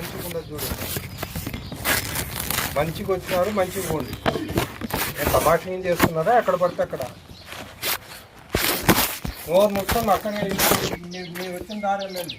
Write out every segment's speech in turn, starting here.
మంచిగా ఉండదు చూడండి మంచిగా వచ్చినారు మంచిగా పోండి ఎంత భాషణం చేస్తున్నారా ఎక్కడ పడితే అక్కడ నోరు మొత్తం అక్కడే మీరు మీరు వచ్చిన దారి వెళ్ళండి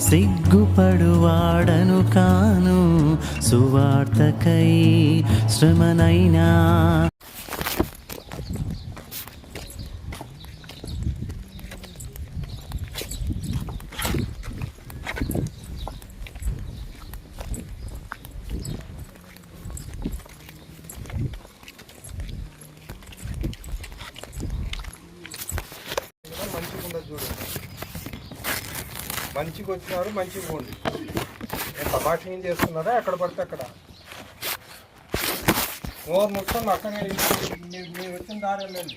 సిగ్గుపడువాడను కాను సువార్తకై శ్రమనైనా. మంచిగా ఉండదు చూడండి మంచిగా వచ్చినారు మంచిగా పోండి ఎంత ఏం చేస్తున్నారా ఎక్కడ పడితే అక్కడ. నోరు మొత్తం అక్కడ మీరు మీరు వచ్చిన దారి వెళ్ళండి